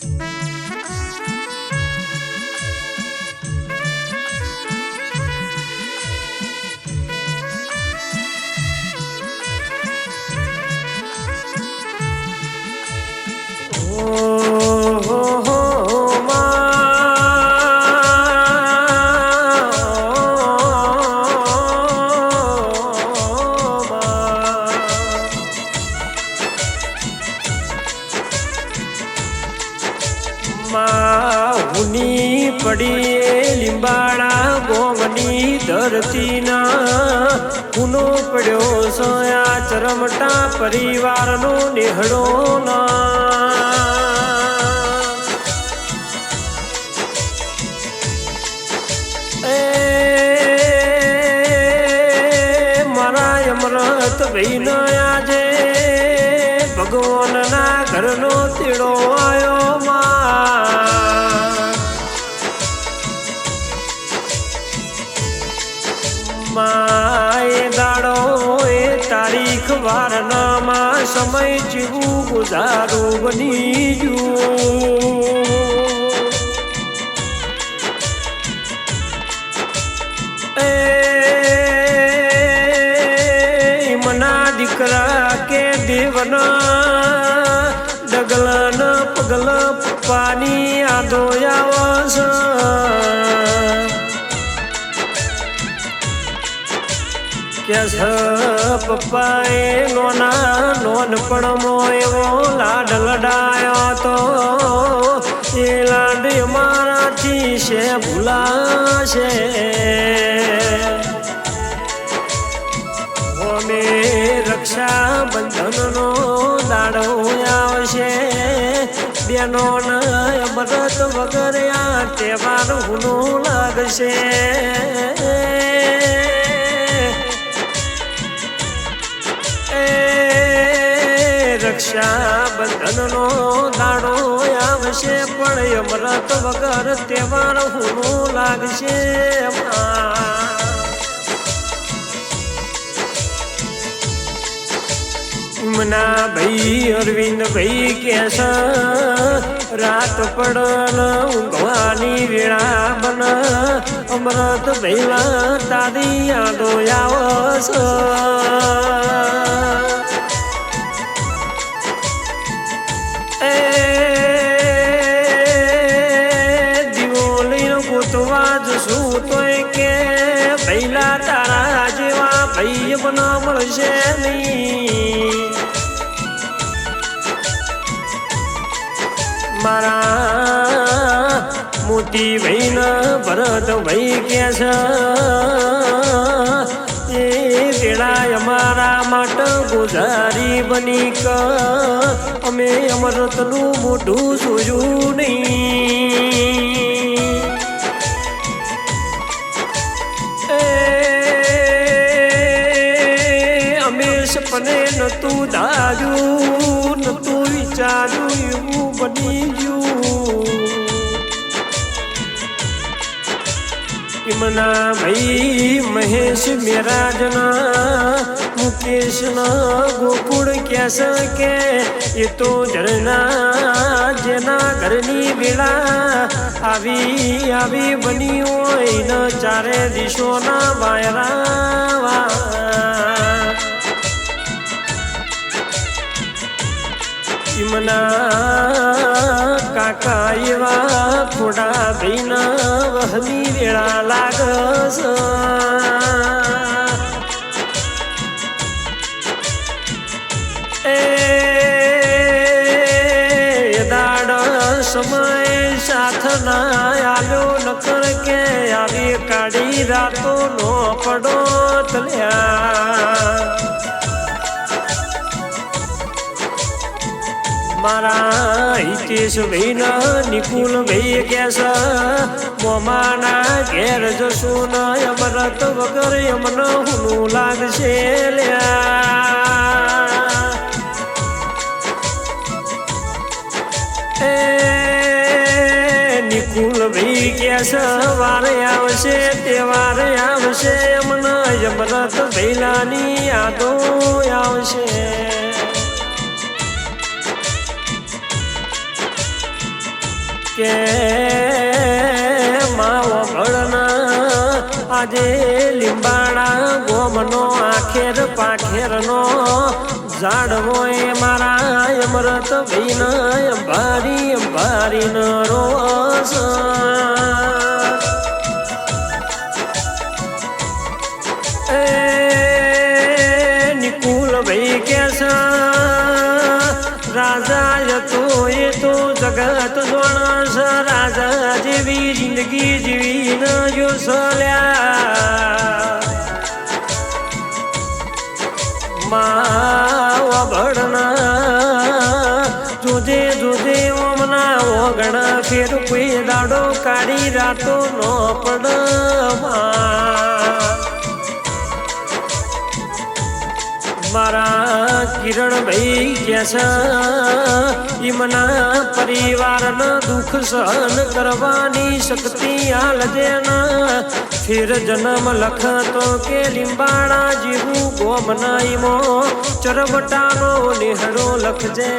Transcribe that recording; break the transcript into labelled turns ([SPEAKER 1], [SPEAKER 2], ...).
[SPEAKER 1] oh, oh. હુની પડી લીંબાળા ગોવની ધરતીના. કુનો પડ્યો soya ચરમટા પરિવારનો નિહળો ના. અમરત ભાઈનો આજે ભગવાનના ઘરનો તેડો આવ્યો વારનામાં સમય જીવું, ગુજારું બની ગયું એ મના દીકરા કે દેવના ડગલન પગલ પપ્પાની યાદો આવસ. કે છ. પપ્પાએ નોના નોનપણમાં એવો લાડ લડાયો તો. એ લાડ મારાથી છે, ભૂલાશે. અમે રક્ષા બંધનનો દાડો આવશે. બેનો મદદ વગર આ તહેવાર હુનો લાગશે. રક્ષા બંધનનો દાડો આવશે, પણ અમરત વગર તહેવાર હું લાગશે. મના ભાઈ અરવિંદ ભાઈ કેસ, રાત પડન ઊંઘવાની વેળા બન, અમૃત ભૈલા તારી યાદો આવસ ભૈલા તારા જેવા ભાઈ બન મળશે નહીં મારા મોતી ભાઈ ન ભરત ભાઈ કે છે એ વેળા અમારા માટે ગુજારી બની ક અમે અમરતનું મોઢું જોયું નહીં સપને નતું દાર્યું નતું વિચાર્યું, એવું બની ગયું. કિમના ભાઈ મહેશ મેરાજના મુકેશના ગોકુળ ક્યાં કે એ તો ઝરણા જેના ઘરની વેળા આવી આવી બની હોય ન ચારે દિશોના વાયરા. ઇમના કાકા એવા થોડા ભીના વહની વેળા લાગસ એ દાડ સમય સાથ ના આલ્યો નકર કે આવી કાઢી રાતો નો પડો તલ્યા મારા હિતેશ ભાઈ ના નિકુલ ભાઈ કેસ. મોમાના ઘેર જશું ન અમરત વગર અમન હુનું લાગશે લ્યા. નિકુલ ભાઈ કેસ, વારે આવશે તહેવારે આવશે એમના યમરત ભૈલાની યાદો આવશે. કે માવો ભળના આજે લીંબાડા ગોમનો આખેર પાખેરનો ઝાડવો એ મારા અમૃત ભીના ભારી ભારી નો રોસ. જગત સ રાજા જેવી જિંદગી જીવી ન જો સલ્યા માવા ભણના જોજે જોજે ઓમના ઓગણા, ફેર કોઈ દાડો કાઢી રાતો નો પડ મારા કિરણભાઈ છે ઈમના પરિવારના દુઃખ સહન કરવાની શક્તિ આલજે દેના ફિર જન્મ લખતો કે લીંબાણા જેવું ગોમના ઈમો ચરબટાનો નિહળો લખજે